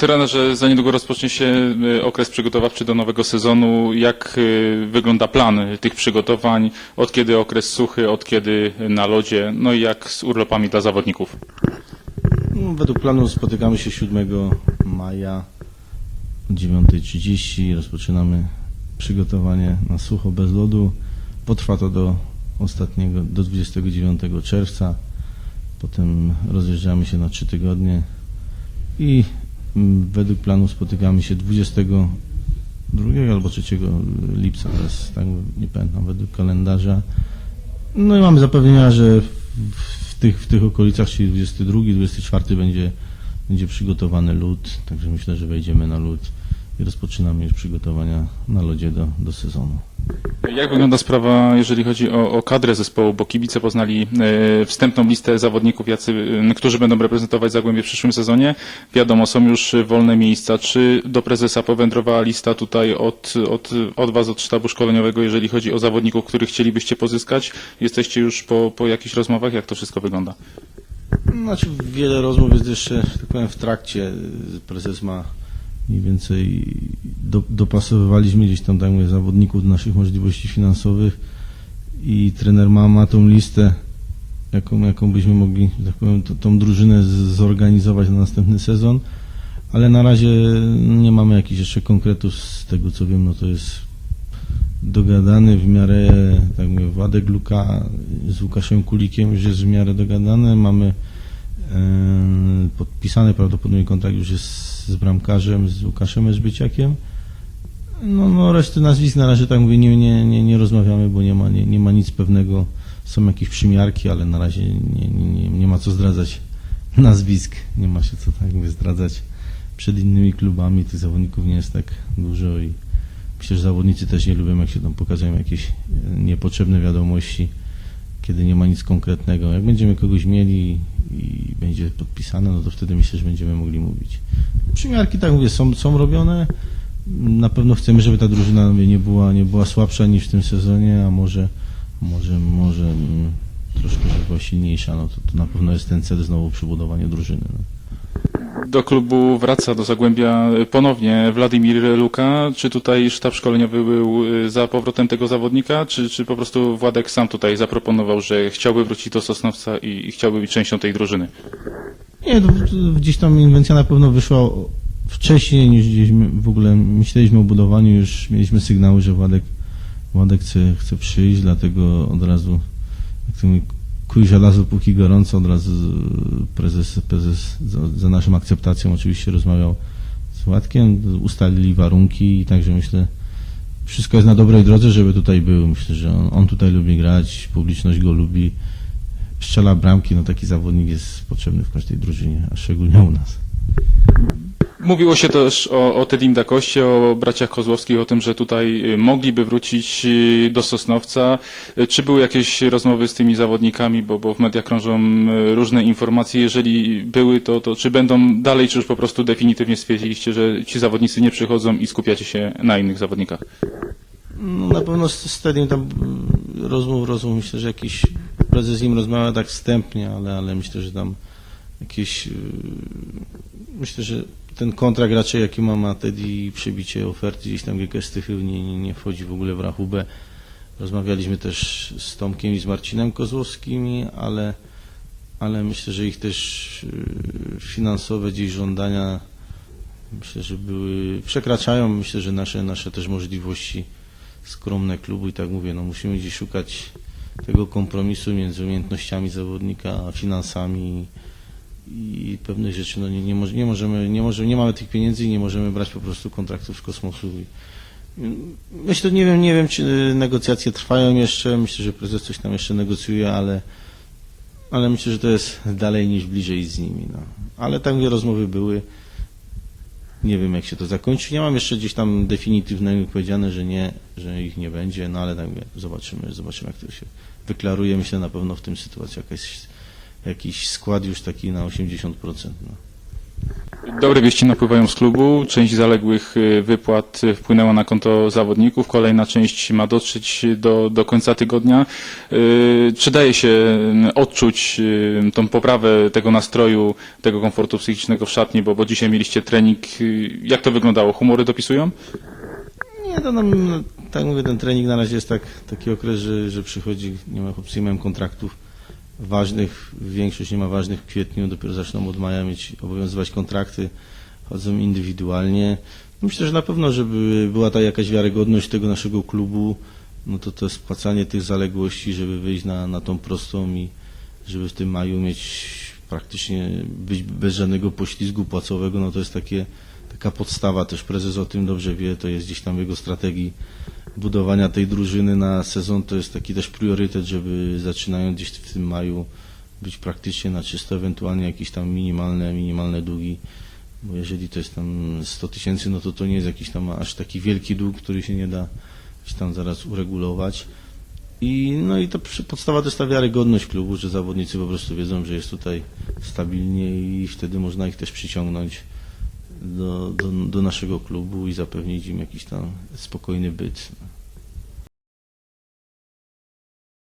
Trenerze, za niedługo rozpocznie się y, okres przygotowawczy do nowego sezonu. Jak y, wygląda plan tych przygotowań? Od kiedy okres suchy, od kiedy na lodzie? No i jak z urlopami dla zawodników? No, według planu spotykamy się 7 maja o 9.30. Rozpoczynamy przygotowanie na sucho bez lodu. Potrwa to do ostatniego, do 29 czerwca. Potem rozjeżdżamy się na 3 tygodnie i według planu spotykamy się 22 albo 3 lipca, teraz tak nie pamiętam, według kalendarza. No i mamy zapewnienia, że w, w, tych, w tych okolicach, czyli 22, 24 będzie, będzie przygotowany lód, także myślę, że wejdziemy na lód i rozpoczynamy już przygotowania na lodzie do, do sezonu. Jak wygląda sprawa, jeżeli chodzi o, o kadrę zespołu, bo kibice poznali e, wstępną listę zawodników, jacy, e, którzy będą reprezentować Zagłębie w przyszłym sezonie. Wiadomo, są już wolne miejsca. Czy do prezesa powędrowała lista tutaj od, od, od Was, od sztabu szkoleniowego, jeżeli chodzi o zawodników, których chcielibyście pozyskać? Jesteście już po, po jakichś rozmowach? Jak to wszystko wygląda? Znaczy wiele rozmów jest jeszcze, tak powiem, w trakcie. Prezes ma mniej więcej do, dopasowywaliśmy gdzieś tam, tak mówię, zawodników do naszych możliwości finansowych i trener ma, ma tą listę, jaką, jaką byśmy mogli, tak powiem, to, tą drużynę zorganizować na następny sezon, ale na razie nie mamy jakichś jeszcze konkretów z tego, co wiem, no to jest dogadany w miarę, tak mówię, Władek Luka z Łukaszem Kulikiem już jest w miarę dogadane, mamy e, podpisany prawdopodobnie kontrakt już jest z bramkarzem, z Łukaszem Elżbyciakiem. No, no reszty nazwisk na razie tak mówię, nie, nie, nie, nie rozmawiamy, bo nie ma, nie, nie ma nic pewnego. Są jakieś przymiarki, ale na razie nie, nie, nie, nie ma co zdradzać nazwisk, nie ma się co tak mówię zdradzać przed innymi klubami. Tych zawodników nie jest tak dużo i myślę, że zawodnicy też nie lubią, jak się tam pokazują jakieś e, niepotrzebne wiadomości, kiedy nie ma nic konkretnego. Jak będziemy kogoś mieli i będzie podpisane, no to wtedy myślę, że będziemy mogli mówić. Przymiarki, tak mówię, są, są robione. Na pewno chcemy, żeby ta drużyna nie była, nie była słabsza niż w tym sezonie, a może, może, może mm, troszkę żeby była silniejsza. No to, to na pewno jest ten cel znowu przybudowanie drużyny. No. Do klubu wraca do Zagłębia ponownie Władimir Luka. Czy tutaj sztab szkoleniowy był y, za powrotem tego zawodnika, czy, czy po prostu Władek sam tutaj zaproponował, że chciałby wrócić do Sosnowca i, i chciałby być częścią tej drużyny? Nie, to gdzieś tam inwencja na pewno wyszła wcześniej niż gdzieś w ogóle myśleliśmy o budowaniu, już mieliśmy sygnały, że Władek, Władek chce, chce przyjść, dlatego od razu, jak to kuj żelazo póki gorąco, od razu prezes, prezes za, za naszą akceptacją oczywiście rozmawiał z Władkiem, ustalili warunki i także myślę, wszystko jest na dobrej drodze, żeby tutaj był. Myślę, że on, on tutaj lubi grać, publiczność go lubi, strzela bramki, no taki zawodnik jest potrzebny w każdej drużynie, a szczególnie u nas. Mówiło się też o, o Tedim Dakoście, o braciach Kozłowskich, o tym, że tutaj y, mogliby wrócić y, do Sosnowca. Y, Czy były jakieś rozmowy z tymi zawodnikami, bo, bo w mediach krążą różne informacje. Jeżeli były, to, to czy będą dalej, czy już po prostu definitywnie stwierdziliście, że ci zawodnicy nie przychodzą i skupiacie się na innych zawodnikach? No, na pewno z Stadium tam mm, rozmów, rozmów, myślę, że jakiś prezes z nim rozmawia tak wstępnie, ale, ale myślę, że tam jakieś, myślę, że ten kontrakt raczej jaki ma ma Teddy i przebicie oferty gdzieś tam GKS Tychył nie, nie, nie wchodzi w ogóle w rachubę. Rozmawialiśmy też z Tomkiem i z Marcinem Kozłowskimi, ale, ale myślę, że ich też yy, finansowe gdzieś żądania myślę, że były, przekraczają myślę, że nasze, nasze też możliwości skromne klubu i tak mówię, no musimy gdzieś szukać tego kompromisu między umiejętnościami zawodnika a finansami i pewnych rzeczy, no nie, nie, nie możemy, nie możemy, nie mamy tych pieniędzy i nie możemy brać po prostu kontraktów z kosmosu. I, myślę, nie wiem, nie wiem, czy negocjacje trwają jeszcze, myślę, że prezes coś tam jeszcze negocjuje, ale, ale myślę, że to jest dalej niż bliżej z nimi, no. Ale tam rozmowy były, nie wiem, jak się to zakończy. Nie mam jeszcze gdzieś tam definitywnego powiedziane, że nie, że ich nie będzie, no ale tak zobaczymy, zobaczymy, jak to się wyklaruje. Myślę na pewno w tym sytuacji jakaś, jakiś skład już taki na 80%. No. Dobre wieści napływają z klubu. Część zaległych y, wypłat y, wpłynęła na konto zawodników. Kolejna część ma dotrzeć do, do końca tygodnia. Y, Czy daje się odczuć tą poprawę tego nastroju, tego komfortu psychicznego w szatni, bo, bo dzisiaj mieliście trening. Jak to wyglądało? Humory dopisują? Nie, to nam, no, tak mówię, ten trening na razie jest tak, taki okres, że, że przychodzi, nie ma chłopcy, nie mają kontraktów ważnych, większość nie ma ważnych w kwietniu, dopiero zaczną od maja mieć, obowiązywać kontrakty, chodzą indywidualnie. Myślę, że na pewno, żeby była ta jakaś wiarygodność tego naszego klubu, no to to spłacanie tych zaległości, żeby wyjść na, na tą prostą i żeby w tym maju mieć praktycznie być bez żadnego poślizgu płacowego, no to jest takie, taka podstawa, też prezes o tym dobrze wie, to jest gdzieś tam jego strategii budowania tej drużyny na sezon, to jest taki też priorytet, żeby zaczynając gdzieś w tym maju być praktycznie na czysto, ewentualnie jakieś tam minimalne, minimalne długi, bo jeżeli to jest tam 100 tysięcy, no to to nie jest jakiś tam aż taki wielki dług, który się nie da gdzieś tam zaraz uregulować. I, no i to podstawa to jest ta wiarygodność klubu, że zawodnicy po prostu wiedzą, że jest tutaj stabilnie i wtedy można ich też przyciągnąć do, do, do naszego klubu i zapewnić im jakiś tam spokojny byt.